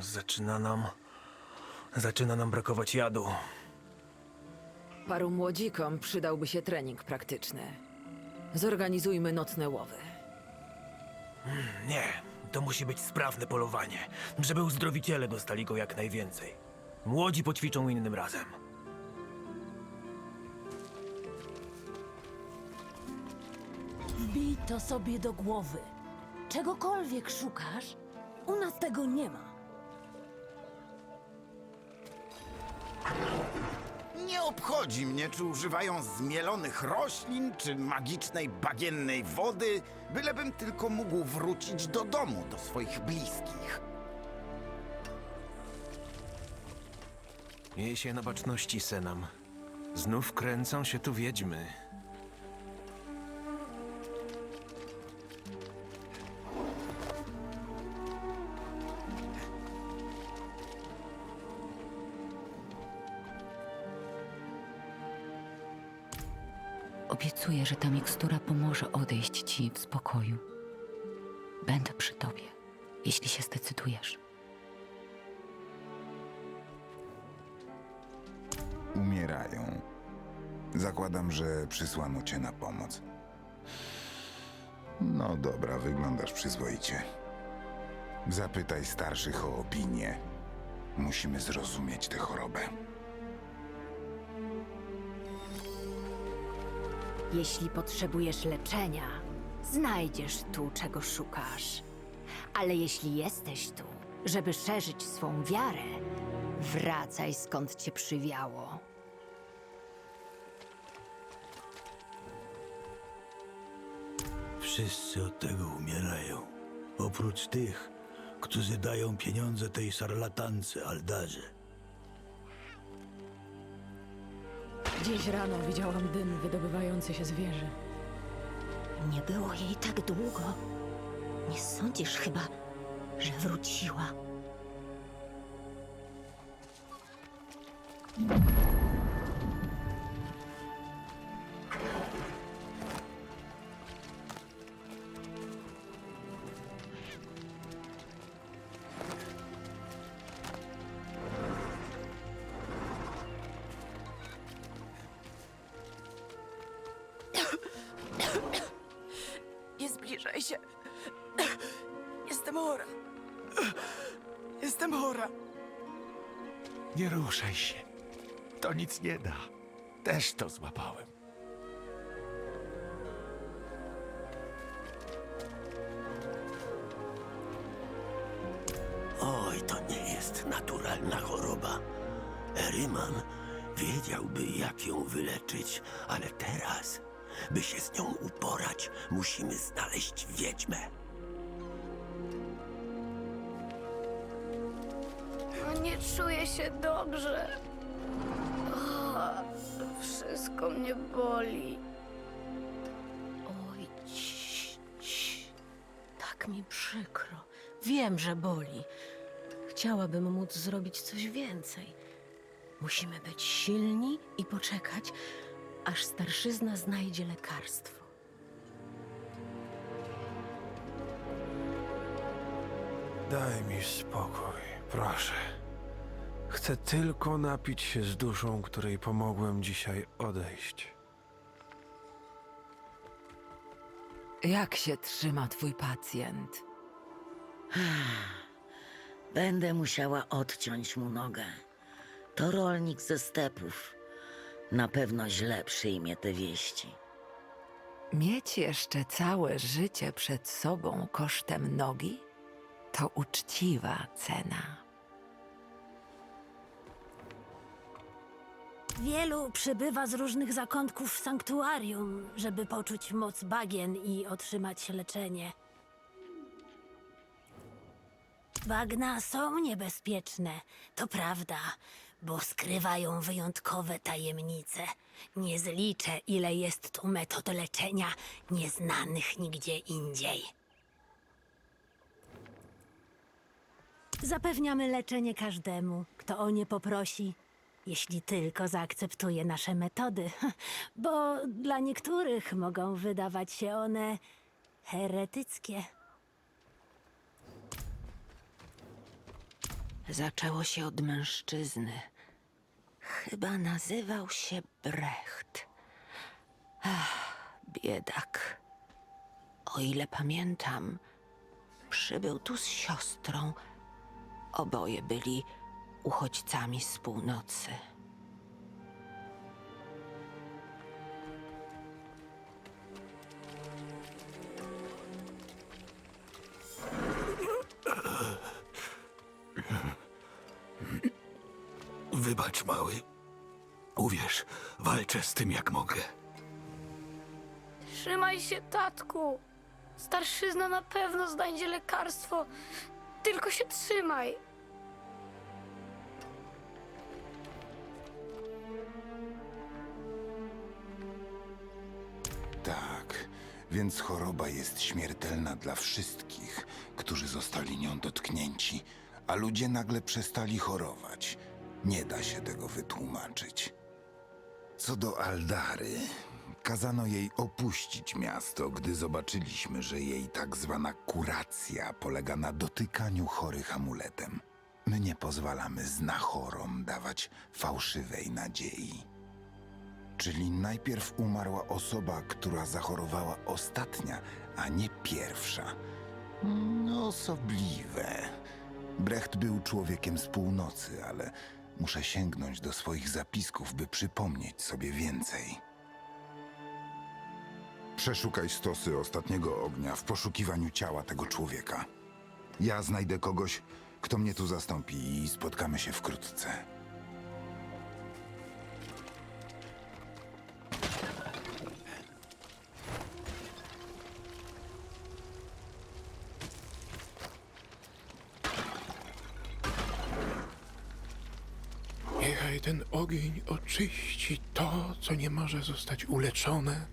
Zaczyna nam. Zaczyna nam brakować jadu. Paru młodzikom przydałby się trening praktyczny. Zorganizujmy nocne łowy. Nie, to musi być sprawne polowanie, żeby uzdrowiciele dostali go jak najwięcej. Młodzi poćwiczą innym razem. Wbij to sobie do głowy. Czegokolwiek szukasz, u nas tego nie ma. Obchodzi mnie, czy używają zmielonych roślin, czy magicznej bagiennej wody, bylebym tylko mógł wrócić do domu, do swoich bliskich. Jej się na baczności, Senam. Znów kręcą się tu wiedźmy. Że ta mikstura pomoże odejść ci w spokoju. Będę przy tobie, jeśli się zdecydujesz. Umierają. Zakładam, że przysłano cię na pomoc. No dobra, wyglądasz przyzwoicie. Zapytaj starszych o opinię. Musimy zrozumieć tę chorobę. Jeśli potrzebujesz leczenia, znajdziesz tu, czego szukasz. Ale jeśli jesteś tu, żeby szerzyć swą wiarę, wracaj skąd cię przywiało. Wszyscy od tego umierają. Oprócz tych, którzy dają pieniądze tej szarlatance Aldarze. Dziś rano widziałam dym wydobywający się z wieży. Nie było jej tak długo. Nie sądzisz chyba, że wróciła? Nie zbliżaj się. Jestem chora. Jestem chora. Nie ruszaj się. To nic nie da. Też to złapałem. Oj, to nie jest naturalna choroba. Eryman wiedziałby, jak ją wyleczyć, ale teraz, by się z nią uporać, musimy znaleźć wiedźmę. No nie czuję się dobrze. O, wszystko mnie boli. Oj, cii, cii. tak mi przykro. Wiem, że boli. Chciałabym móc zrobić coś więcej. Musimy być silni i poczekać, aż starszyzna znajdzie lekarstwo. Daj mi spokój, proszę. Chcę tylko napić się z duszą, której pomogłem dzisiaj odejść. Jak się trzyma twój pacjent? Będę musiała odciąć mu nogę. To rolnik ze stepów. Na pewno źle przyjmie te wieści. Mieć jeszcze całe życie przed sobą kosztem nogi? To uczciwa cena. Wielu przybywa z różnych zakątków sanktuarium, żeby poczuć moc bagien i otrzymać leczenie. Bagna są niebezpieczne, to prawda, bo skrywają wyjątkowe tajemnice. Nie zliczę, ile jest tu metod leczenia nieznanych nigdzie indziej. Zapewniamy leczenie każdemu, kto o nie poprosi, jeśli tylko zaakceptuje nasze metody, bo dla niektórych mogą wydawać się one heretyckie. Zaczęło się od mężczyzny. Chyba nazywał się Brecht. Ach, biedak. O ile pamiętam, przybył tu z siostrą. Oboje byli uchodźcami z północy. Walczę z tym jak mogę. Trzymaj się, tatku. Starszyzna na pewno znajdzie lekarstwo. Tylko się trzymaj. Tak, więc choroba jest śmiertelna dla wszystkich, którzy zostali nią dotknięci, a ludzie nagle przestali chorować. Nie da się tego wytłumaczyć. Co do Aldary, kazano jej opuścić miasto, gdy zobaczyliśmy, że jej tak zwana kuracja polega na dotykaniu chorych amuletem. My nie pozwalamy znachorom dawać fałszywej nadziei. Czyli najpierw umarła osoba, która zachorowała ostatnia, a nie pierwsza. No, osobliwe. Brecht był człowiekiem z północy, ale muszę sięgnąć do swoich zapisków, by przypomnieć sobie więcej. Przeszukaj stosy ostatniego ognia w poszukiwaniu ciała tego człowieka. Ja znajdę kogoś, kto mnie tu zastąpi i spotkamy się wkrótce. Może zostać uleczone,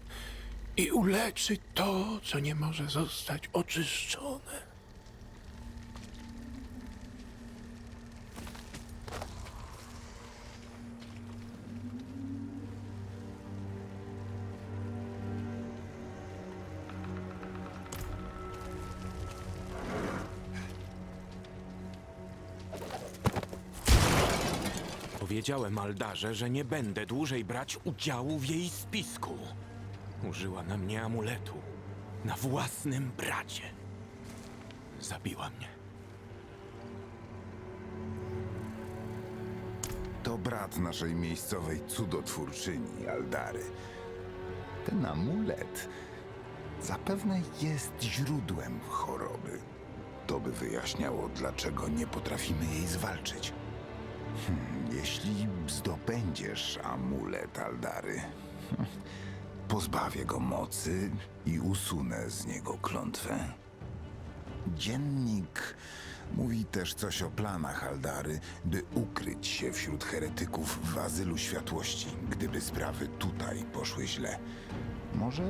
i uleczy to, co nie może zostać oczyszczone. Powiedziałem Aldarze, że nie będę dłużej brać udziału w jej spisku. Użyła na mnie amuletu. Na własnym bracie. Zabiła mnie. To brat naszej miejscowej cudotwórczyni, Aldary. Ten amulet zapewne jest źródłem choroby. To by wyjaśniało, dlaczego nie potrafimy jej zwalczyć. Hmm, jeśli zdobędziesz amulet, Aldary, pozbawię go mocy i usunę z niego klątwę. Dziennik mówi też coś o planach Aldary, by ukryć się wśród heretyków w azylu światłości, gdyby sprawy tutaj poszły źle. Może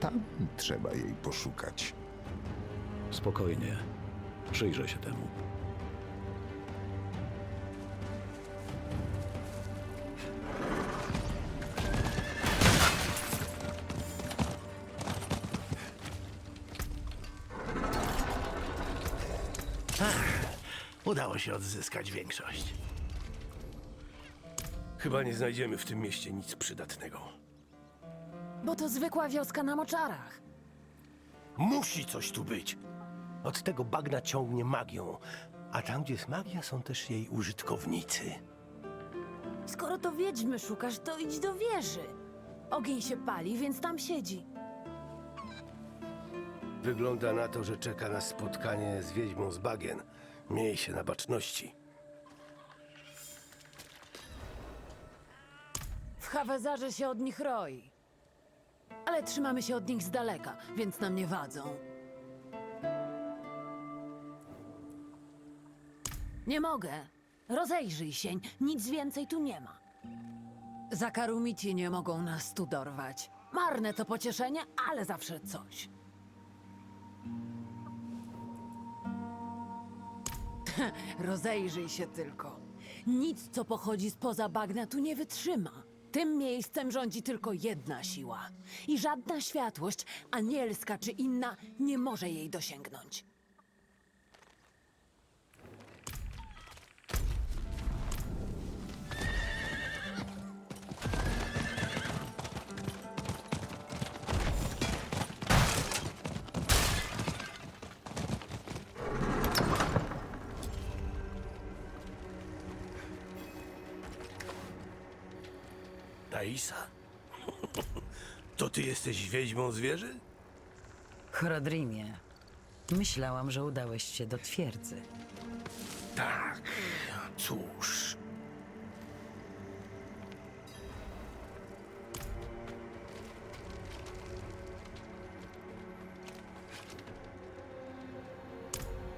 tam trzeba jej poszukać. Spokojnie. Przyjrzę się temu. Udało się odzyskać większość. Chyba nie znajdziemy w tym mieście nic przydatnego. Bo to zwykła wioska na moczarach. Musi coś tu być. Od tego bagna ciągnie magią, a tam, gdzie jest magia, są też jej użytkownicy. Skoro to wiedźmy szukasz, to idź do wieży. Ogień się pali, więc tam siedzi. Wygląda na to, że czeka nas spotkanie z wiedźmą z bagien. Miej się na baczności. W Hawezarze się od nich roi. Ale trzymamy się od nich z daleka, więc nam nie wadzą. Nie mogę. Rozejrzyj się, nic więcej tu nie ma. Zakarumici nie mogą nas tu dorwać. Marne to pocieszenie, ale zawsze coś. Rozejrzyj się tylko. Nic, co pochodzi spoza bagna, tu nie wytrzyma. Tym miejscem rządzi tylko jedna siła. I żadna światłość, anielska czy inna, nie może jej dosięgnąć. Taisa? To ty jesteś wiedźmą zwierzy? Horodrimie, myślałam, że udałeś się do twierdzy. Tak, cóż.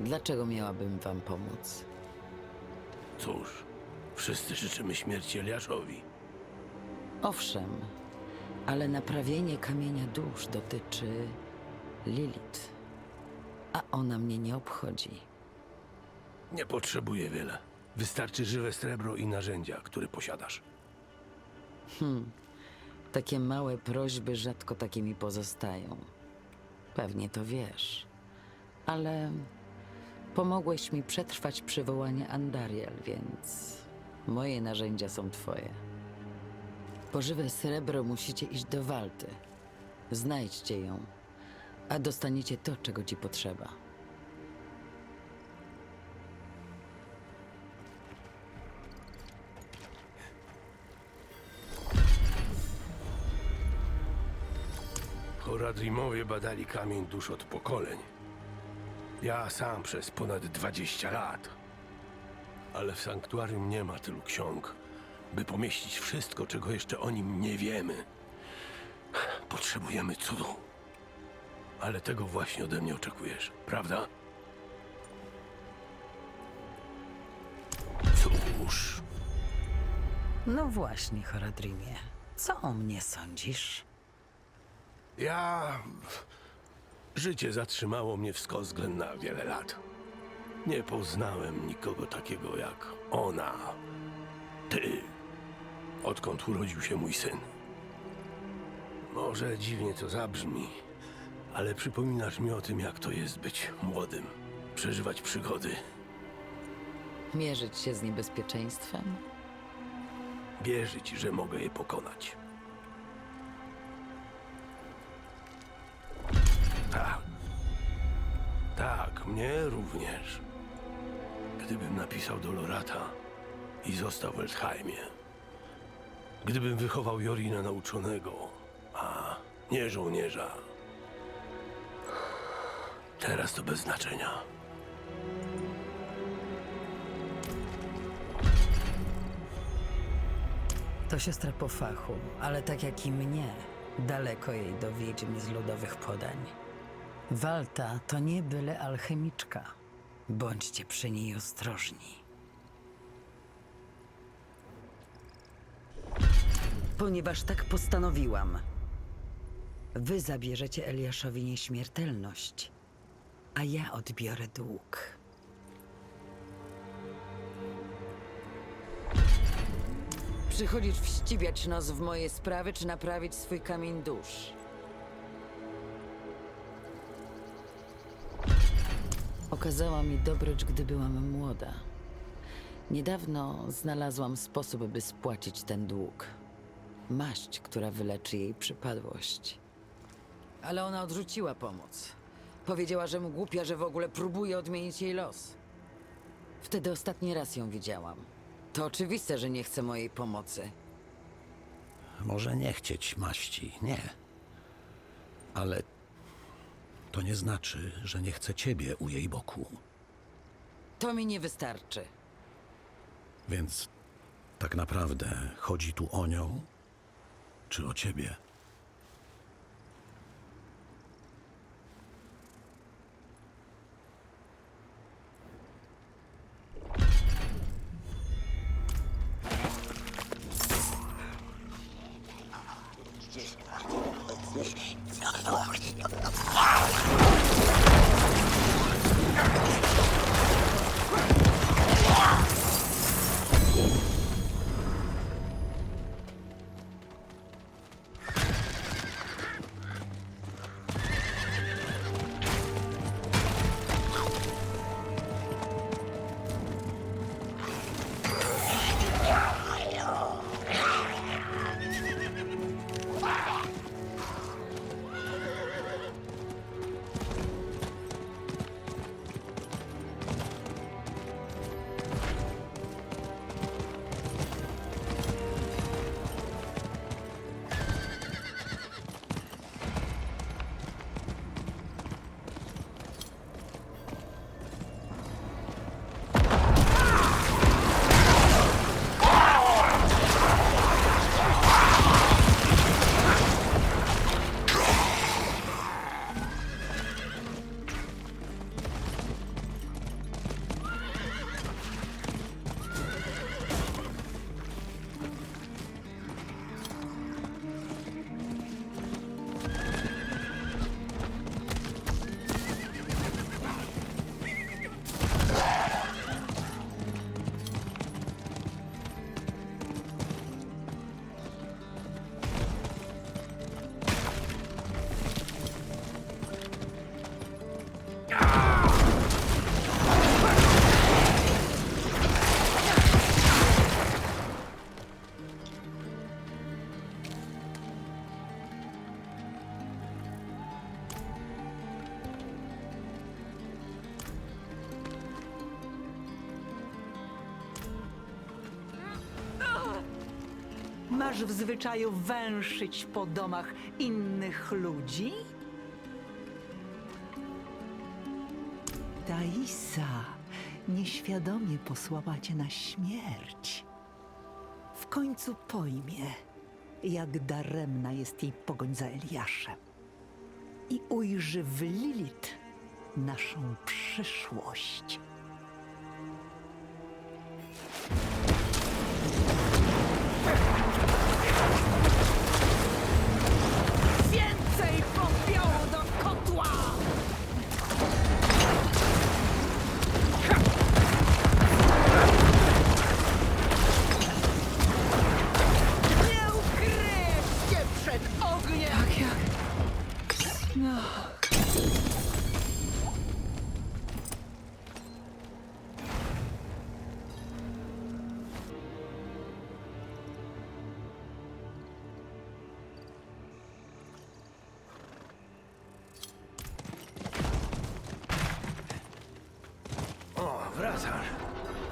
Dlaczego miałabym wam pomóc? Cóż, wszyscy życzymy śmierci Eliaszowi. Owszem, ale naprawienie kamienia dusz dotyczy Lilith, a ona mnie nie obchodzi. Nie potrzebuję wiele. Wystarczy żywe srebro i narzędzia, które posiadasz. Hmm, takie małe prośby rzadko takimi pozostają. Pewnie to wiesz, ale pomogłeś mi przetrwać przywołanie Andariel, więc moje narzędzia są twoje. Po żywe srebro musicie iść do Walty. Znajdźcie ją, a dostaniecie to, czego ci potrzeba. Horadrimowie badali kamień dusz od pokoleń. Ja sam przez ponad 20 lat. Ale w sanktuarium nie ma tylu ksiąg, by pomieścić wszystko, czego jeszcze o nim nie wiemy. Potrzebujemy cudu. Ale tego właśnie ode mnie oczekujesz, prawda? Cóż, No właśnie, Horadrimie, co o mnie sądzisz? ja. Życie zatrzymało mnie w Skozglen na wiele lat. Nie poznałem nikogo takiego jak ona. Ty. Odkąd urodził się mój syn. Może dziwnie to zabrzmi, ale przypominasz mi o tym, jak to jest być młodym, przeżywać przygody, Mierzyć się z niebezpieczeństwem? wierzyć, że mogę je pokonać. Tak. Tak, mnie również. Gdybym napisał do Lorata i został w Eldheimie. Gdybym wychował Jorina nauczonego, a nie żołnierza. Teraz to bez znaczenia. To siostra po fachu, ale tak jak i mnie, daleko jej do wiedźm z ludowych podań. Walta to nie byle alchemiczka. Bądźcie przy niej ostrożni. Ponieważ tak postanowiłam. Wy zabierzecie Eliaszowi nieśmiertelność, a ja odbiorę dług. Przychodzisz wścibiać nos w moje sprawy, czy naprawić swój kamień dusz? Okazała mi dobroć, gdy byłam młoda. Niedawno znalazłam sposób, by spłacić ten dług. Maść, która wyleczy jej przypadłość. Ale ona odrzuciła pomoc. Powiedziała, że mu głupia, że w ogóle próbuje odmienić jej los. Wtedy ostatni raz ją widziałam. To oczywiste, że nie chce mojej pomocy. Może nie chcieć maści, nie. Ale to nie znaczy, że nie chce ciebie u jej boku. To mi nie wystarczy. Więc tak naprawdę chodzi tu o nią, czy o ciebie? Masz w zwyczaju węszyć po domach innych ludzi? Taisa nieświadomie posłała cię na śmierć. W końcu pojmie, jak daremna jest jej pogoń za Eliaszem. I ujrzy w Lilith naszą przyszłość. O, wracasz.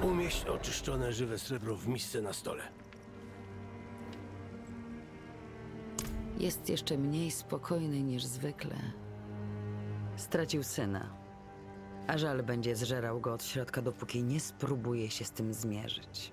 Umieść oczyszczone żywe srebro w misce na stole. Jest jeszcze mniej spokojny niż zwykle. Stracił syna. A żal będzie zżerał go od środka, dopóki nie spróbuje się z tym zmierzyć.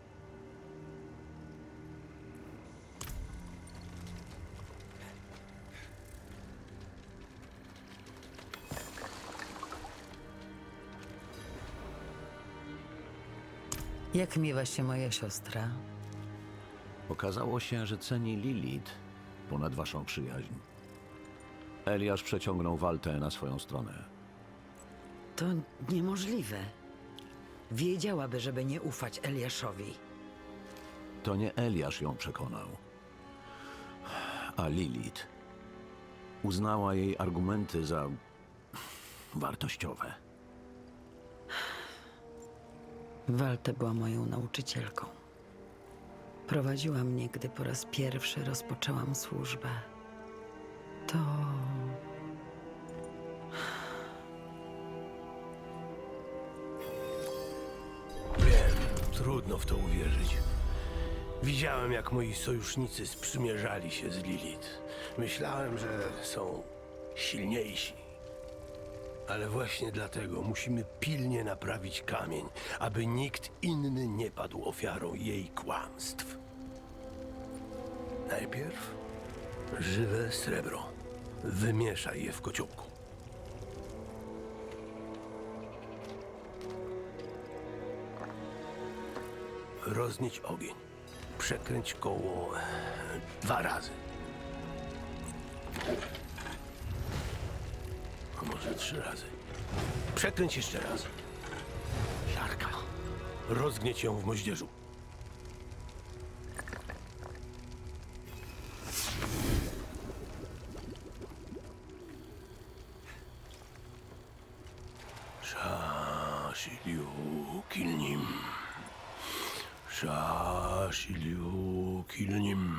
Jak miewa się moja siostra? Okazało się, że ceni Lilith ponad waszą przyjaźń. Eliasz przeciągnął waltę na swoją stronę. To niemożliwe. Wiedziałaby, żeby nie ufać Eliaszowi. To nie Eliasz ją przekonał, a Lilith. Uznała jej argumenty za wartościowe. Walta była moją nauczycielką. Prowadziła mnie, gdy po raz pierwszy rozpoczęłam służbę. To. Wiem, trudno w to uwierzyć. Widziałem, jak moi sojusznicy sprzymierzali się z Lilith. Myślałem, że są silniejsi. Ale właśnie dlatego musimy pilnie naprawić kamień, aby nikt inny nie padł ofiarą jej kłamstw. Najpierw żywe srebro. Wymieszaj je w kociołku. Roznieć ogień. Przekręć koło dwa razy. Może trzy razy. Przekręć jeszcze raz. Siarka. Rozgnieć ją w moździerzu. Szasiliu kilnim. Szasiliu kilnim.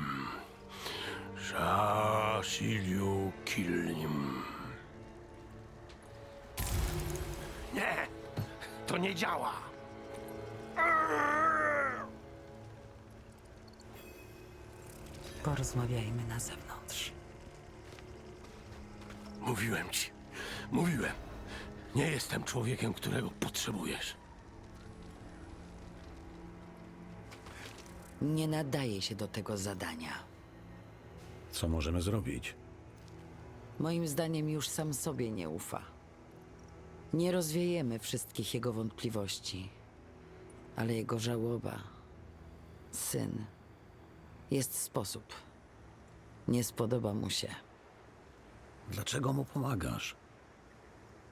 Szasiliu kilnim. Nie działa! Porozmawiajmy na zewnątrz. Mówiłem ci. Mówiłem. Nie jestem człowiekiem, którego potrzebujesz. Nie nadaje się do tego zadania. Co możemy zrobić? Moim zdaniem już sam sobie nie ufa. Nie rozwiejemy wszystkich jego wątpliwości, ale jego żałoba, syn, jest sposób. Nie spodoba mu się. Dlaczego mu pomagasz?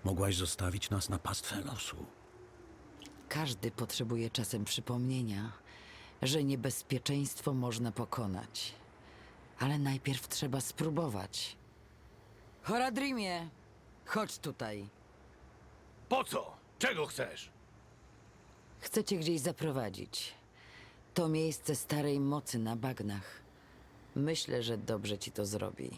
Mogłaś zostawić nas na pastwę losu. Każdy potrzebuje czasem przypomnienia, że niebezpieczeństwo można pokonać. Ale najpierw trzeba spróbować. Horadrimie, chodź tutaj. Po co? Czego chcesz? Chcę cię gdzieś zaprowadzić. To miejsce starej mocy na bagnach. Myślę, że dobrze ci to zrobi.